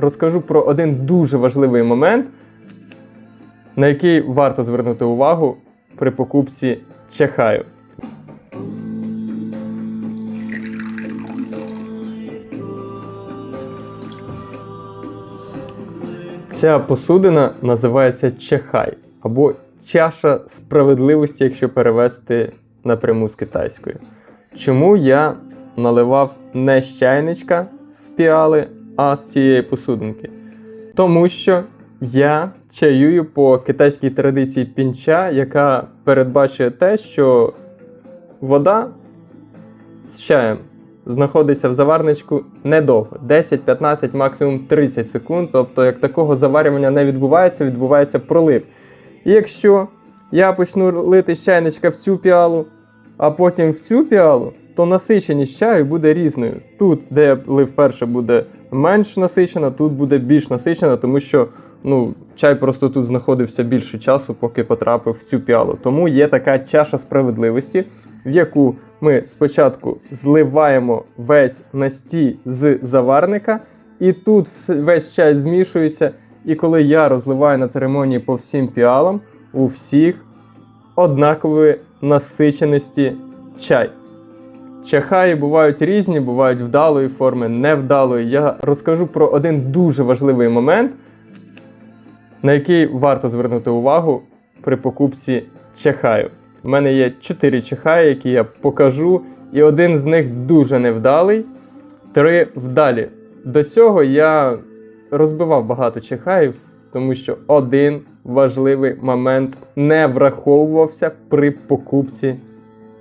Розкажу про один дуже важливий момент, на який варто звернути увагу при покупці чахаю. Ця посудина називається чахай або чаша справедливості, якщо перевести напряму з китайської. Чому я наливав не з чайничка в піали, а з цієї посудинки? Тому що я чаюю по китайській традиції пінча, яка передбачує те, що вода з чаєм знаходиться в заварничку недовго 10-15, максимум 30 секунд. Тобто, як такого заварювання не відбувається, відбувається пролив. І якщо я почну лити з чайничка в цю піалу, а потім в цю піалу, то насиченість чаю буде різною. Тут, де я лив перше, буде менш насичена, тут буде більш насичена, тому що ну, чай просто тут знаходився більше часу, поки потрапив в цю піалу. Тому є така чаша справедливості, в яку ми спочатку зливаємо весь настій з заварника, і тут весь чай змішується. І коли я розливаю на церемонії по всім піалам, у всіх однакової насиченості чай. Чахаї бувають різні, бувають вдалої форми, невдалої. Я розкажу про один дуже важливий момент, на який варто звернути увагу при покупці чахаю. У мене є чотири чахаї, які я покажу, і один з них дуже невдалий, три вдалі. До цього я розбивав багато чахаїв, тому що один важливий момент не враховувався при покупці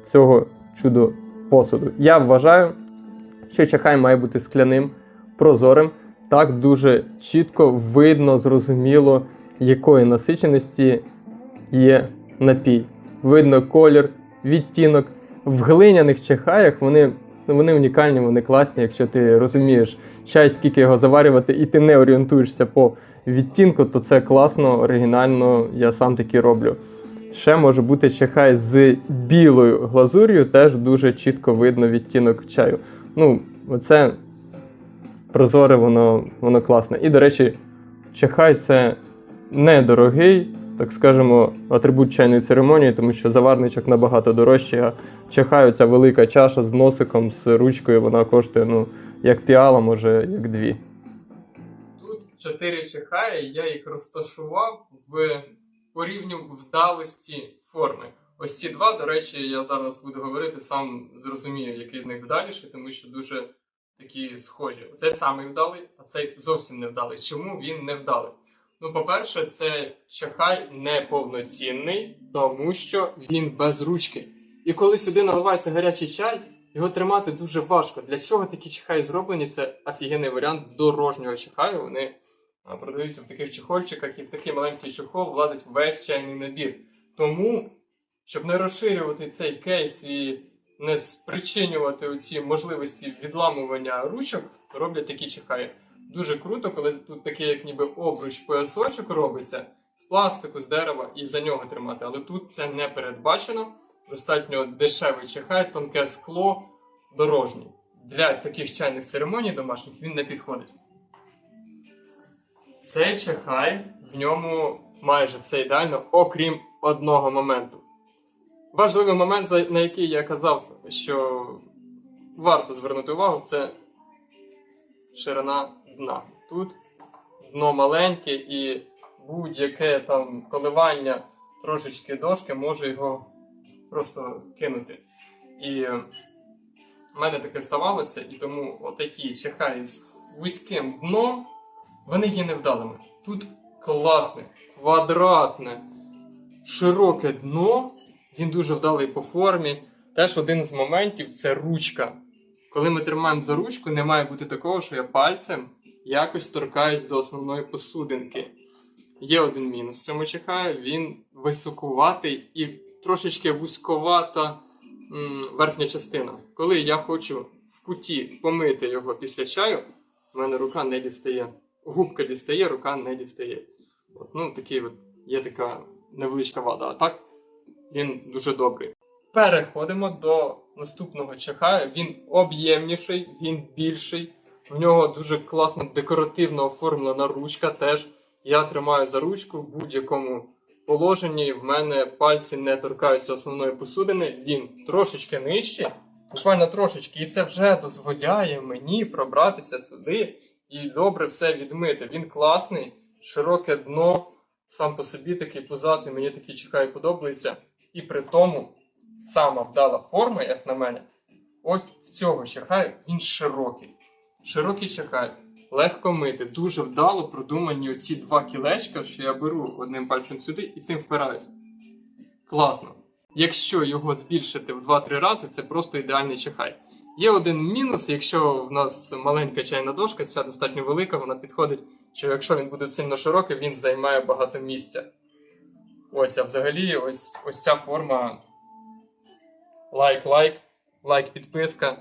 цього чудо посуду. Я вважаю, що чахай має бути скляним, прозорим. Так дуже чітко видно, зрозуміло, якої насиченості є напій. Видно колір, відтінок. В глиняних чахаях вони, вони унікальні, вони класні, якщо ти розумієш чай, скільки його заварювати, і ти не орієнтуєшся по відтінку, то це класно, оригінально, я сам такі роблю. Ще може бути чахай з білою глазур'ю, теж дуже чітко видно відтінок чаю. Ну, оце прозоре, воно, воно класне. І, до речі, чахай це недорогий, так скажемо, атрибут чайної церемонії, тому що заварничок набагато дорожчий, а чахай ця велика чаша з носиком, з ручкою, вона коштує, ну, як піала, може, як дві. Тут чотири чахаї, я їх розташував в по рівню вдалості форми. Ось ці два, до речі, я зараз буду говорити, сам зрозумію, який з них вдаліший, тому що дуже такі схожі. Цей самий вдалий, а цей зовсім не вдалий. Чому він не вдалий? Ну, по-перше, це чахай неповноцінний, тому що він без ручки. І коли сюди наливається гарячий чай, його тримати дуже важко. Для чого такі чахаї зроблені? Це офігенний варіант дорожнього чахаю. Вони продаються в таких чехольчиках, і в такий маленький чехол влазить весь чайний набір. Тому, щоб не розширювати цей кейс і не спричинювати оці можливості відламування ручок, роблять такі чехаї. Дуже круто, коли тут такий, як ніби обруч поясочок робиться з пластику, з дерева і за нього тримати. Але тут це не передбачено. Достатньо дешевий чехай, тонке скло, дорожній. Для таких чайних церемоній домашніх він не підходить. Цей чахай, в ньому майже все ідеально, окрім одного моменту. Важливий момент, на який я казав, що варто звернути увагу, це ширина дна. Тут дно маленьке і будь-яке там коливання трошечки дошки може його просто кинути. І е, в мене таке ставалося, і тому отакі чахаї з вузьким дном, вони є невдалими. Тут класне, квадратне, широке дно, він дуже вдалий по формі. Теж один з моментів це ручка. Коли ми тримаємо за ручку, не має бути такого, що я пальцем якось торкаюсь до основної посудинки. Є один мінус в цьому чехаю, він високуватий і трошечки вузьковата м, верхня частина. Коли я хочу в куті помити його після чаю, в мене рука не дістає. Губка дістає, рука не дістає. От, ну, такий от, є така невеличка вада. А так він дуже добрий. Переходимо до наступного чахаю. Він об'ємніший, він більший. В нього дуже класно декоративно оформлена ручка теж. Я тримаю за ручку в будь-якому положенні. В мене пальці не торкаються основної посудини. Він трошечки нижче, буквально трошечки, і це вже дозволяє мені пробратися сюди і добре все відмити. Він класний, широке дно, сам по собі такий пузатий, мені такий чекай подобається. І при тому сама вдала форма, як на мене, ось в цього чахаю, він широкий. Широкий чахай, легко мити, дуже вдало продумані оці два кілечка, що я беру одним пальцем сюди і цим впираюся. Класно. Якщо його збільшити в 2-3 рази, це просто ідеальний чахай. Є один мінус, якщо в нас маленька чайна дошка, ця достатньо велика, вона підходить, що якщо він буде сильно широкий, він займає багато місця. Ось, а взагалі, ось, ось ця форма. Лайк, лайк, лайк, підписка.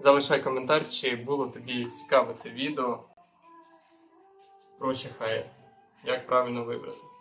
Залишай коментар, чи було тобі цікаве це відео про чахає. Як правильно вибрати.